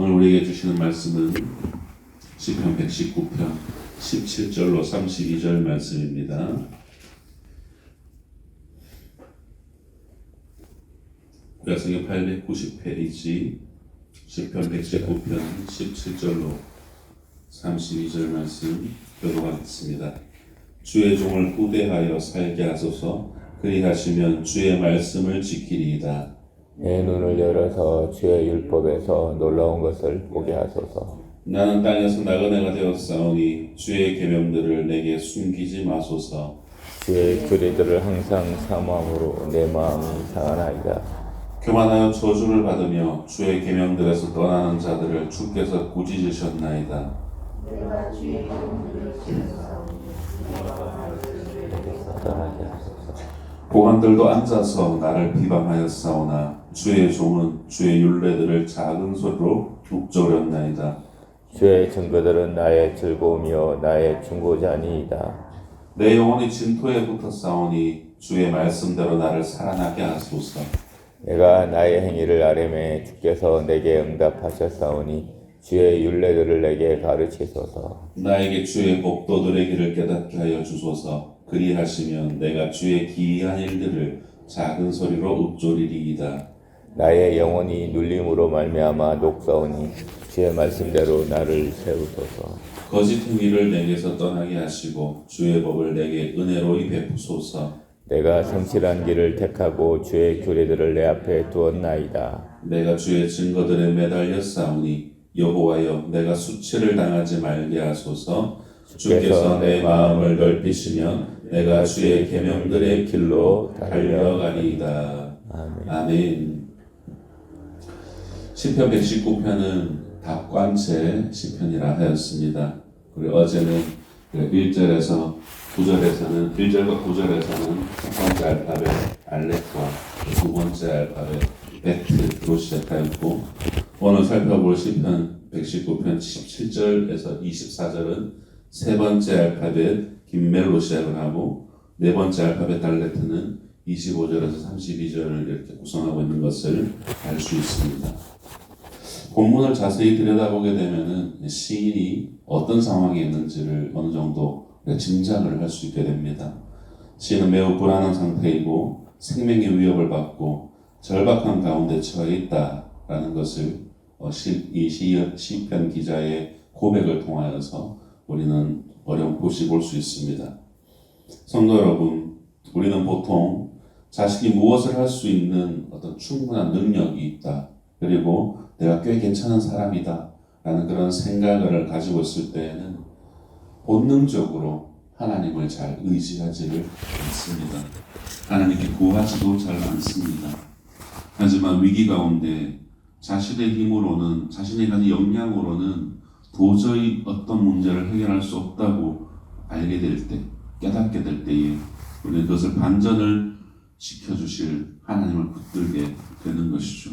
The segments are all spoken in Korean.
오늘 우리에게 주시는 말씀은 시편 119편 17절로 32절 말씀입니다. 구약성경 890페이지 시편 119편 17절로 32절 말씀 교독하겠습니다. 주의 종을 후대하여 살게 하소서 그리하시면 주의 말씀을 지키리이다. 내 눈을 열어서 주의 율법에서 놀라운 것을 보게 하소서. 나는 땅에서 나그네가 되었사오니 주의 계명들을 내게 숨기지 마소서. 주의 규례들을 항상 사모함으로 내 마음이 상하나이다. 교만하여 저주를 받으며 주의 계명들에서 떠나는 자들을 주께서 꾸짖으셨나이다. 떠나게 하소서. 보관들도 앉아서 나를 비방하였사오나 주의 종은 주의 율례들을 작은 소리로 욱조렸나이다. 주의 증거들은 나의 즐거움이요 나의 중고자니이다. 내 영혼이 진토에 붙었사오니 주의 말씀대로 나를 살아나게 하소서. 내가 나의 행위를 아뢰매 주께서 내게 응답하셨사오니 주의 율례들을 내게 가르치소서. 나에게 주의 복도들의 길을 깨닫게 하여 주소서. 그리하시면 내가 주의 기이한 일들을 작은 소리로 읊조리리이다. 나의 영혼이 눌림으로 말미암아 녹사오니 주의 말씀대로 나를 세우소서. 거짓 행위를 내게서 떠나게 하시고 주의 법을 내게 은혜로이 베푸소서. 내가 성실한 길을 택하고 주의 규례들을 내 앞에 두었나이다. 내가 주의 증거들에 매달려 싸우니 여호와여 내가 수치를 당하지 말게 하소서. 주께서 내 마음을 넓히시면 내가 주의 계명들의 길로 달려가리이다. 아멘. 아멘. 시편 119편은 답관체 시편이라 하였습니다. 그리고 어제는 1절에서 9절에서는 1절과 9절에서는 첫 번째 알파벳 알렉과 두 번째 알파벳 베트로 시작하였고 오늘 살펴볼 시편 119편 17절에서 24절은 세 번째 알파벳 김멜로 시작을 하고 네 번째 알파벳 달레트는 25절에서 32절을 이렇게 구성하고 있는 것을 알 수 있습니다. 본문을 자세히 들여다보게 되면은 시인이 어떤 상황에 있는지를 어느 정도 짐작을 할 수 있게 됩니다. 시인은 매우 불안한 상태이고 생명의 위협을 받고 절박한 가운데 처해 있다라는 것을 어, 시, 이 시, 시편 기자의 고백을 통하여서 우리는 어렴풋이 볼 수 있습니다. 성도 여러분, 우리는 보통 자식이 무엇을 할 수 있는 어떤 충분한 능력이 있다. 그리고 내가 꽤 괜찮은 사람이다. 라는 그런 생각을 가지고 있을 때에는 본능적으로 하나님을 잘 의지하지를 않습니다. 하나님께 구하지도 잘 않습니다. 하지만 위기 가운데 자신의 힘으로는, 자신의 가진 역량으로는 도저히 어떤 문제를 해결할 수 없다고 알게 될 때, 깨닫게 될 때에 우리는 그것을 반전을 시켜주실 하나님을 붙들게 되는 것이죠.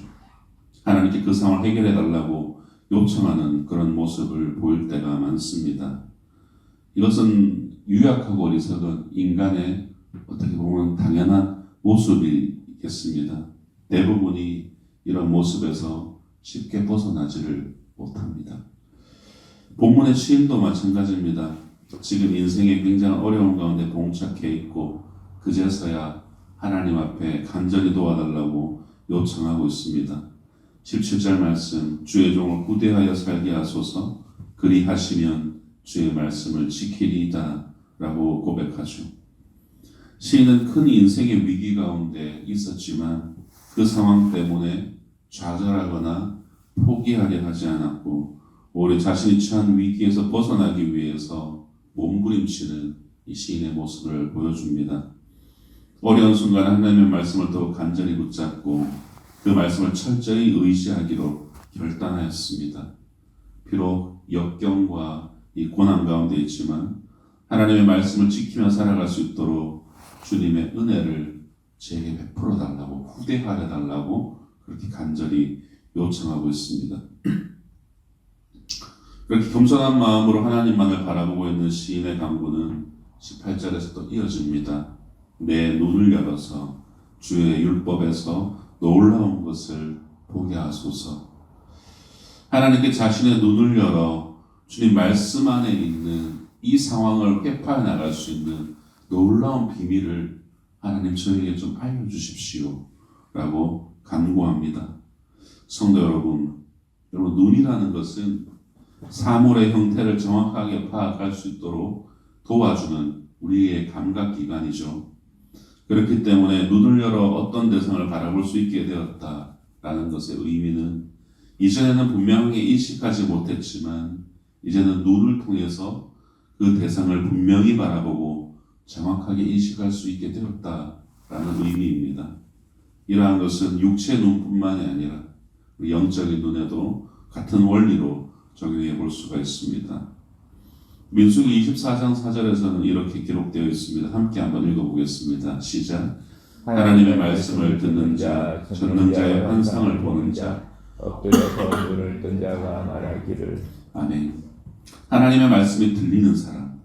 하나님께 그 상황을 해결해 달라고 요청하는 그런 모습을 보일 때가 많습니다. 이것은 유약하고 어리석은 인간의 어떻게 보면 당연한 모습이겠습니다. 대부분이 이런 모습에서 쉽게 벗어나지를 못합니다. 본문의 시인도 마찬가지입니다. 지금 인생의 굉장히 어려운 가운데 봉착해 있고 그제서야 하나님 앞에 간절히 도와달라고 요청하고 있습니다. 17절 말씀 주의 종을 후대하여 살게 하소서 그리하시면 주의 말씀을 지키리이다 라고 고백하죠. 시인은 큰 인생의 위기 가운데 있었지만 그 상황 때문에 좌절하거나 포기하려 하지 않았고 오히려 자신이 처한 위기에서 벗어나기 위해서 몸부림치는 이 시인의 모습을 보여줍니다. 어려운 순간 하나님의 말씀을 더욱 간절히 붙잡고 그 말씀을 철저히 의지하기로 결단하였습니다. 비록 역경과 이 고난 가운데 있지만 하나님의 말씀을 지키며 살아갈 수 있도록 주님의 은혜를 제게 베풀어 달라고 후대하여 달라고 그렇게 간절히 요청하고 있습니다. 그렇게 겸손한 마음으로 하나님만을 바라보고 있는 시인의 강구는 18절에서 또 이어집니다. 내 눈을 열어서 주의 율법에서 놀라운 것을 보게 하소서. 하나님께 자신의 눈을 열어 주님 말씀 안에 있는 이 상황을 회파해 나갈 수 있는 놀라운 비밀을 하나님 저에게 좀 알려주십시오. 라고 간구합니다. 성도 여러분, 여러분, 눈이라는 것은 사물의 형태를 정확하게 파악할 수 있도록 도와주는 우리의 감각기관이죠. 그렇기 때문에 눈을 열어 어떤 대상을 바라볼 수 있게 되었다라는 것의 의미는 이전에는 분명하게 인식하지 못했지만 이제는 눈을 통해서 그 대상을 분명히 바라보고 정확하게 인식할 수 있게 되었다라는 의미입니다. 이러한 것은 육체 눈뿐만이 아니라 영적인 눈에도 같은 원리로 적용해 볼 수가 있습니다. 민수기 24장 4절에서는 이렇게 기록되어 있습니다. 함께 한번 읽어보겠습니다. 시작. 하나님의 말씀을 듣는 자, 듣는 자의 환상을 보는 자, 엎드려서 눈을 뜬 자가 말하기를 아멘. 하나님의 말씀이 들리는 사람,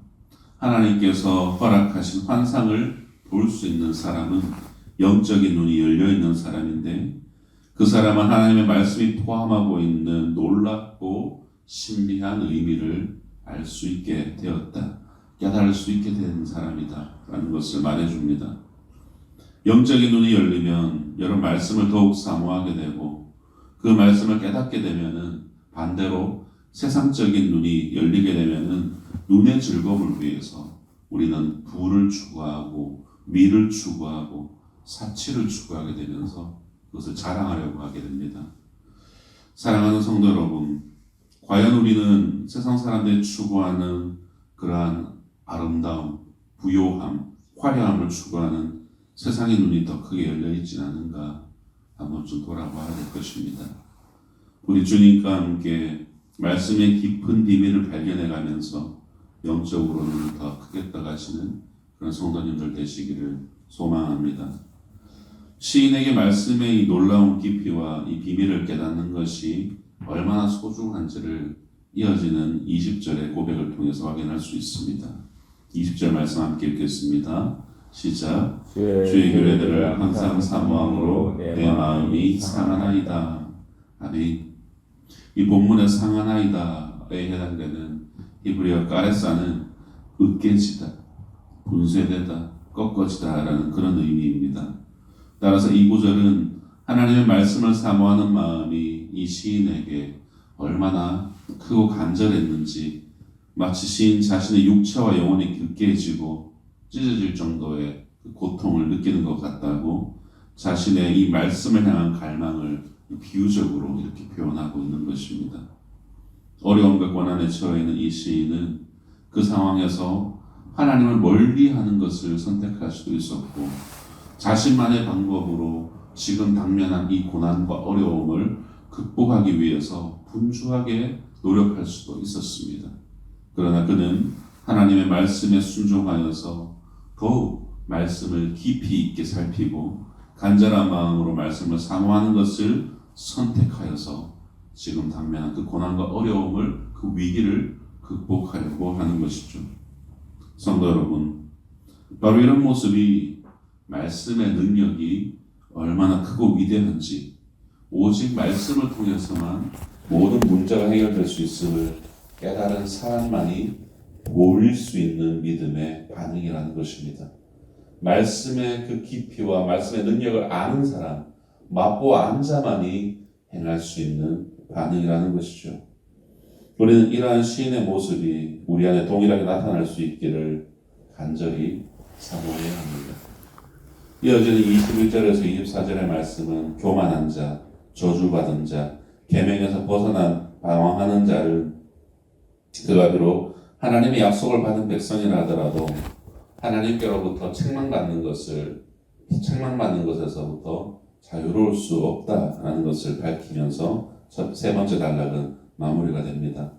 하나님께서 허락하신 환상을 볼 수 있는 사람은 영적인 눈이 열려 있는 사람인데 그 사람은 하나님의 말씀이 포함하고 있는 놀랍고 신비한 의미를 알 수 있게 되었다. 깨달을 수 있게 된 사람이다. 라는 것을 말해줍니다. 영적인 눈이 열리면 여러분 말씀을 더욱 사모하게 되고 그 말씀을 깨닫게 되면은 반대로 세상적인 눈이 열리게 되면은 눈의 즐거움을 위해서 우리는 부를 추구하고 미를 추구하고 사치를 추구하게 되면서 그것을 자랑하려고 하게 됩니다. 사랑하는 성도 여러분, 과연 우리는 세상 사람들이 추구하는 그러한 아름다움, 부요함, 화려함을 추구하는 세상의 눈이 더 크게 열려 있지 않은가 한번 좀 돌아봐야 될 것입니다. 우리 주님과 함께 말씀의 깊은 비밀을 발견해 가면서 영적으로는 더 크게 떠가시는 그런 성도님들 되시기를 소망합니다. 시인에게 말씀의 이 놀라운 깊이와 이 비밀을 깨닫는 것이 얼마나 소중한지를 이어지는 20절의 고백을 통해서 확인할 수 있습니다. 20절 말씀 함께 읽겠습니다. 시작. 주의 규례들을 항상 사모함으로 내 마음이 상하나이다. 아멘. 이 본문의 상하나이다에 해당되는 히브리어 까레사는 으깨지다, 분쇄되다, 꺾어지다라는 그런 의미입니다. 따라서 이 구절은 하나님의 말씀을 사모하는 마음이 이 시인에게 얼마나 크고 간절했는지 마치 시인 자신의 육체와 영혼이 으깨지고 찢어질 정도의 그 고통을 느끼는 것 같다고 자신의 이 말씀을 향한 갈망을 비유적으로 이렇게 표현하고 있는 것입니다. 어려움과 고난에 처해 있는 이 시인은 그 상황에서 하나님을 멀리하는 것을 선택할 수도 있었고 자신만의 방법으로 지금 당면한 이 고난과 어려움을 극복하기 위해서 분주하게 노력할 수도 있었습니다. 그러나 그는 하나님의 말씀에 순종하여서 더욱 말씀을 깊이 있게 살피고 간절한 마음으로 말씀을 사모하는 것을 선택하여서 지금 당면한 그 고난과 어려움을 그 위기를 극복하려고 하는 것이죠. 성도 여러분, 바로 이런 모습이 말씀의 능력이 얼마나 크고 위대한지 오직 말씀을 통해서만 모든 문제가 해결될 수 있음을 깨달은 사람만이 모일 수 있는 믿음의 반응이라는 것입니다. 말씀의 그 깊이와 말씀의 능력을 아는 사람, 맛보 안 자만이 행할 수 있는 반응이라는 것이죠. 우리는 이러한 시인의 모습이 우리 안에 동일하게 나타날 수 있기를 간절히 사모해야 합니다. 이어지는 21절에서 24절의 말씀은 교만한 자, 저주받은 자, 계명에서 벗어난 방황하는 자를 그가 비록 하나님의 약속을 받은 백성이라 하더라도 하나님께로부터 책망받는 것을 책망받는 것에서부터 자유로울 수 없다라는 것을 밝히면서 첫, 세 번째 단락은 마무리가 됩니다.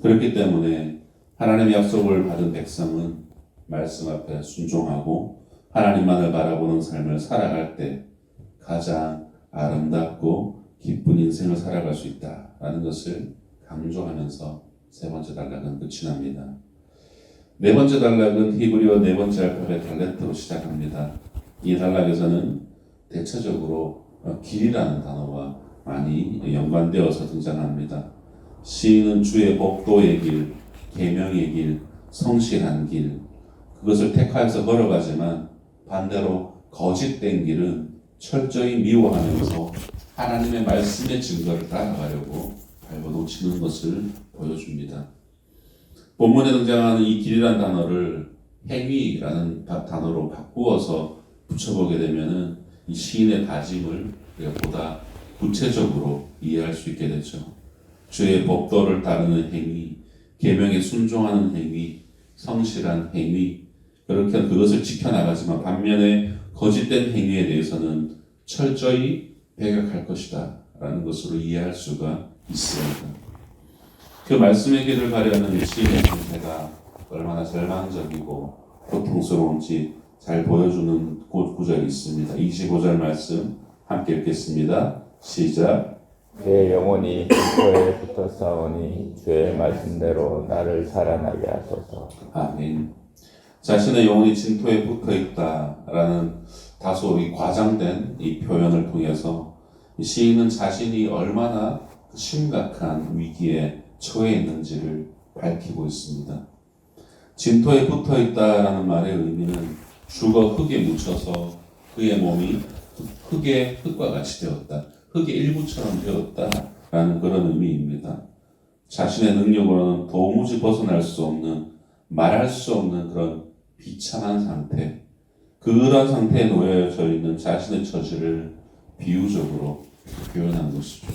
그렇기 때문에 하나님의 약속을 받은 백성은 말씀 앞에 순종하고 하나님만을 바라보는 삶을 살아갈 때 가장 아름답고 기쁜 인생을 살아갈 수 있다라는 것을 강조하면서 세 번째 단락은 끝이 납니다. 네 번째 단락은 히브리어 네 번째 알파벳 달렌트로 시작합니다. 이 단락에서는 대체적으로 어, 길이라는 단어와 많이 연관되어서 등장합니다. 시인은 주의 법도의 길, 계명의 길, 성실한 길 그것을 택하여서 걸어가지만 반대로 거짓된 길은 철저히 미워하면서 하나님의 말씀의 증거를 따라가려고 놓치는 것을 보여줍니다. 본문에 등장하는 이 길이라는 단어를 행위라는 바- 단어로 바꾸어서 붙여보게 되면은 이 시인의 다짐을 우리가 보다 구체적으로 이해할 수 있게 되죠. 주의 법도를 따르는 행위, 계명에 순종하는 행위, 성실한 행위, 그렇게 그것을 지켜나가지만 반면에 거짓된 행위에 대해서는 철저히 배격할 것이다 라는 것으로 이해할 수가 있습니다. 그 말씀의 길을 가려는 시인의 상태가 얼마나 절망적이고 고통스러운지 잘 보여주는 구- 구절이 있습니다. 25절 말씀 함께 읽겠습니다. 시작. 내 영혼이 징표에 붙어 싸우니 주의 말씀대로 나를 살아나게 하소서. 아멘. 자신의 영혼이 진토에 붙어 있다라는 다소 이 과장된 이 표현을 통해서 이 시인은 자신이 얼마나 심각한 위기에 처해 있는지를 밝히고 있습니다. 진토에 붙어 있다라는 말의 의미는 죽어 흙에 묻혀서 그의 몸이 흙의 흙과 같이 되었다. 흙의 일부처럼 되었다라는 그런 의미입니다. 자신의 능력으로는 도무지 벗어날 수 없는 말할 수 없는 그런 비참한 상태, 그런 상태에 놓여져 있는 자신의 처지를 비유적으로 표현한 것이죠.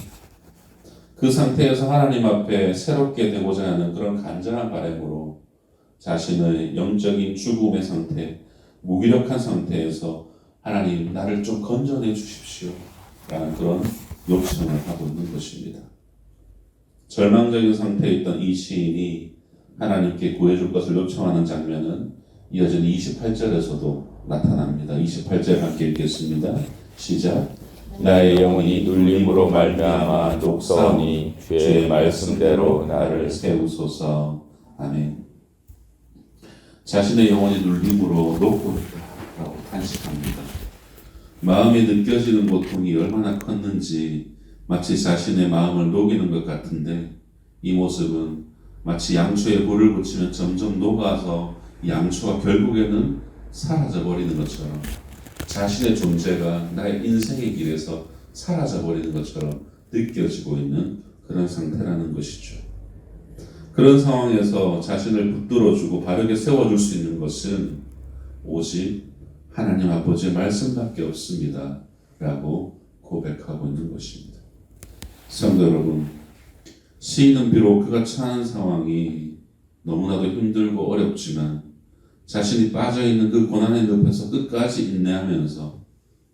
그 상태에서 하나님 앞에 새롭게 되고자 하는 그런 간절한 바람으로 자신의 영적인 죽음의 상태, 무기력한 상태에서 하나님 나를 좀 건져내 주십시오. 라는 그런 요청을 하고 있는 것입니다. 절망적인 상태에 있던 이 시인이 하나님께 구해줄 것을 요청하는 장면은 이어지는 28절에서도 나타납니다. 28절 함께 읽겠습니다. 시작. 나의 영혼이 눌림으로 말미암아 녹사오니 주의 말씀대로 나를 세우소서. 아멘. 자신의 영혼이 눌림으로 있다라고 탄식합니다. 마음에 느껴지는 고통이 얼마나 컸는지 마치 자신의 마음을 녹이는 것 같은데 이 모습은 마치 양초에 불을 붙이면 점점 녹아서 양초가 결국에는 사라져 버리는 것처럼 자신의 존재가 나의 인생의 길에서 사라져 버리는 것처럼 느껴지고 있는 그런 상태라는 것이죠. 그런 상황에서 자신을 붙들어주고 바르게 세워줄 수 있는 것은 오직 하나님 아버지의 말씀밖에 없습니다. 라고 고백하고 있는 것입니다. 성도 여러분, 시인은 비록 그가 처한 상황이 너무나도 힘들고 어렵지만 자신이 빠져있는 그 고난의 늪에서 끝까지 인내하면서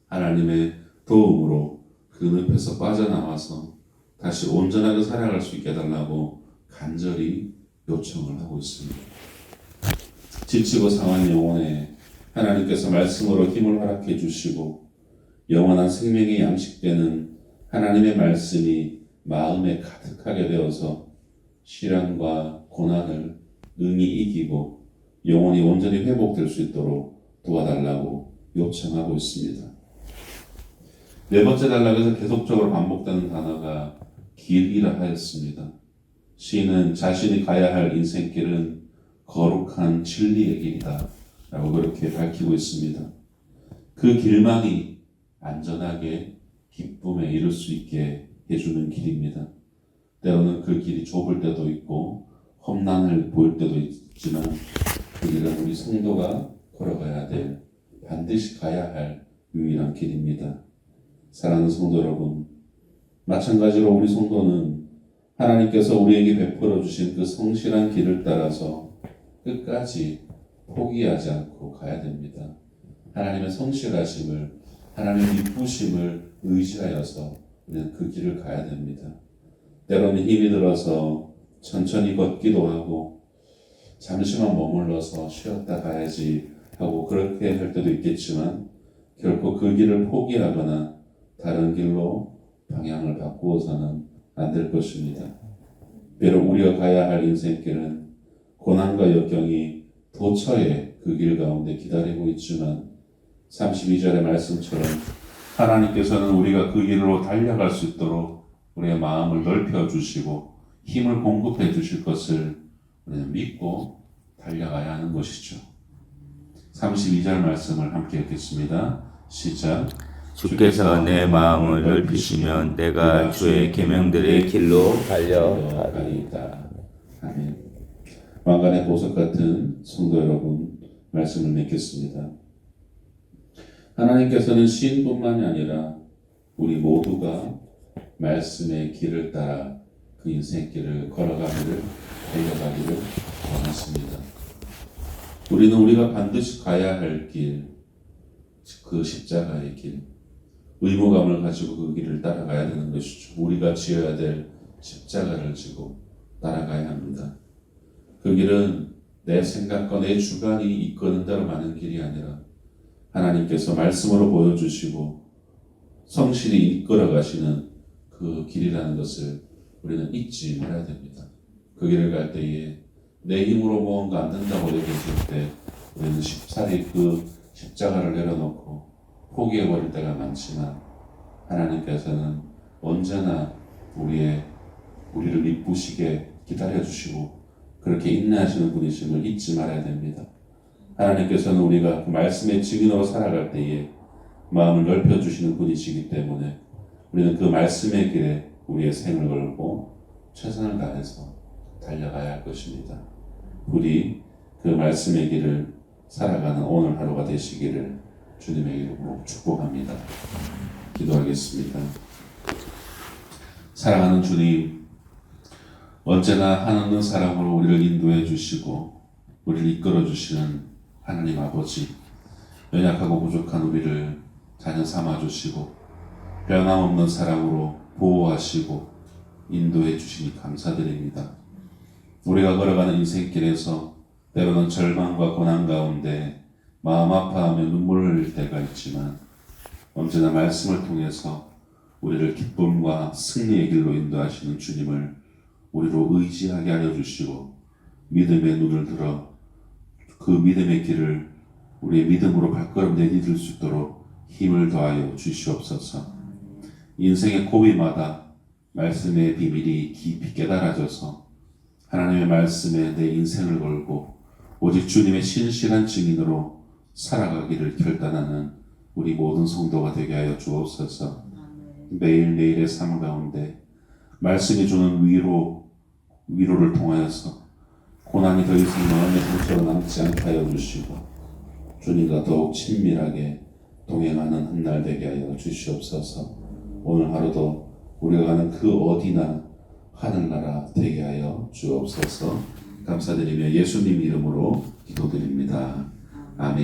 하나님의 도움으로 그 늪에서 빠져나와서 다시 온전하게 살아갈 수 있게 해달라고 간절히 요청을 하고 있습니다. 지치고 상한 영혼에 하나님께서 말씀으로 힘을 허락해 주시고 영원한 생명이 양식되는 하나님의 말씀이 마음에 가득하게 되어서 시련과 고난을 능히 이기고 영혼이 온전히 회복될 수 있도록 도와달라고 요청하고 있습니다. 네 번째 단락에서 계속적으로 반복되는 단어가 길이라 하였습니다. 시인은 자신이 가야 할 인생길은 거룩한 진리의 길이다. 라고 그렇게 밝히고 있습니다. 그 길만이 안전하게 기쁨에 이를 수 있게 해주는 길입니다. 때로는 그 길이 좁을 때도 있고 험난을 보일 때도 있지만 그 길은 우리 성도가 걸어가야 될 반드시 가야 할 유일한 길입니다. 사랑하는 성도 여러분, 마찬가지로 우리 성도는 하나님께서 우리에게 베풀어 주신 그 성실한 길을 따라서 끝까지 포기하지 않고 가야 됩니다. 하나님의 성실하심을, 하나님의 이쁘심을 의지하여서 우리는 그 길을 가야 됩니다. 때로는 힘이 들어서 천천히 걷기도 하고 잠시만 머물러서 쉬었다 가야지 하고 그렇게 할 때도 있겠지만 결코 그 길을 포기하거나 다른 길로 방향을 바꾸어서는 안 될 것입니다. 비록 우리가 가야 할 인생길은 고난과 역경이 도처에 그 길 가운데 기다리고 있지만 32절의 말씀처럼 하나님께서는 우리가 그 길로 달려갈 수 있도록 우리의 마음을 넓혀 주시고 힘을 공급해 주실 것을 우리는 믿고 달려가야 하는 것이죠. 32절 말씀을 함께 읽겠습니다. 시작. 주께서 내 마음을 넓히시면 내가 주의 계명들의 길로 달려가리이다. 달려가리이다. 아멘. 왕관의 보석 같은 성도 여러분 말씀을 맺겠습니다. 하나님께서는 시인뿐만이 아니라 우리 모두가 말씀의 길을 따라 그 인생 길을 걸어가기를 달려가기를 원하십니다. 우리는 우리가 반드시 가야 할 길, 그 십자가의 길, 의무감을 가지고 그 길을 따라가야 되는 것이죠. 우리가 지어야 될 십자가를 지고 따라가야 합니다. 그 길은 내 생각과 내 주관이 이끄는 대로 가는 길이 아니라 하나님께서 말씀으로 보여주시고 성실히 이끌어 가시는 그 길이라는 것을 우리는 잊지 말아야 됩니다. 그 길을 갈 때에 내 힘으로 무언가 안 된다고 느꼈을 때 우리는 쉽사리 그 십자가를 내려놓고 포기해버릴 때가 많지만 하나님께서는 언제나 우리의 우리를 이쁘시게 기다려주시고 그렇게 인내하시는 분이심을 잊지 말아야 됩니다. 하나님께서는 우리가 그 말씀의 증인으로 살아갈 때에 마음을 넓혀주시는 분이시기 때문에 우리는 그 말씀의 길에 우리의 생을 걸고 최선을 다해서 달려가야 할 것입니다. 우리 그 말씀의 길을 살아가는 오늘 하루가 되시기를 주님의 이름으로 축복합니다. 기도하겠습니다. 사랑하는 주님, 언제나 하나님 사랑으로 우리를 인도해 주시고 우리를 이끌어 주시는 하나님 아버지, 연약하고 부족한 우리를 자녀 삼아 주시고 변함없는 사랑으로 보호하시고 인도해 주시니 감사드립니다. 우리가 걸어가는 인생길에서 때로는 절망과 고난 가운데 마음 아파하며 눈물을 흘릴 때가 있지만 언제나 말씀을 통해서 우리를 기쁨과 승리의 길로 인도하시는 주님을 우리로 의지하게 하여 주시고 믿음의 눈을 들어 그 믿음의 길을 우리의 믿음으로 발걸음 내디딜 수 있도록 힘을 더하여 주시옵소서. 인생의 고비마다 말씀의 비밀이 깊이 깨달아져서 하나님의 말씀에 내 인생을 걸고 오직 주님의 신실한 증인으로 살아가기를 결단하는 우리 모든 성도가 되게 하여 주옵소서. 매일매일의 삶 가운데 말씀이 주는 위로 위로를 통하여서 고난이 더 이상 마음의 상처가 남지 않게 하여 주시고 주님과 더욱 친밀하게 동행하는 한 날 되게 하여 주시옵소서. 오늘 하루도 우리가 가는 그 어디나 하늘나라 되게 하여 주옵소서. 감사드리며 예수님 이름으로 기도드립니다. 아멘.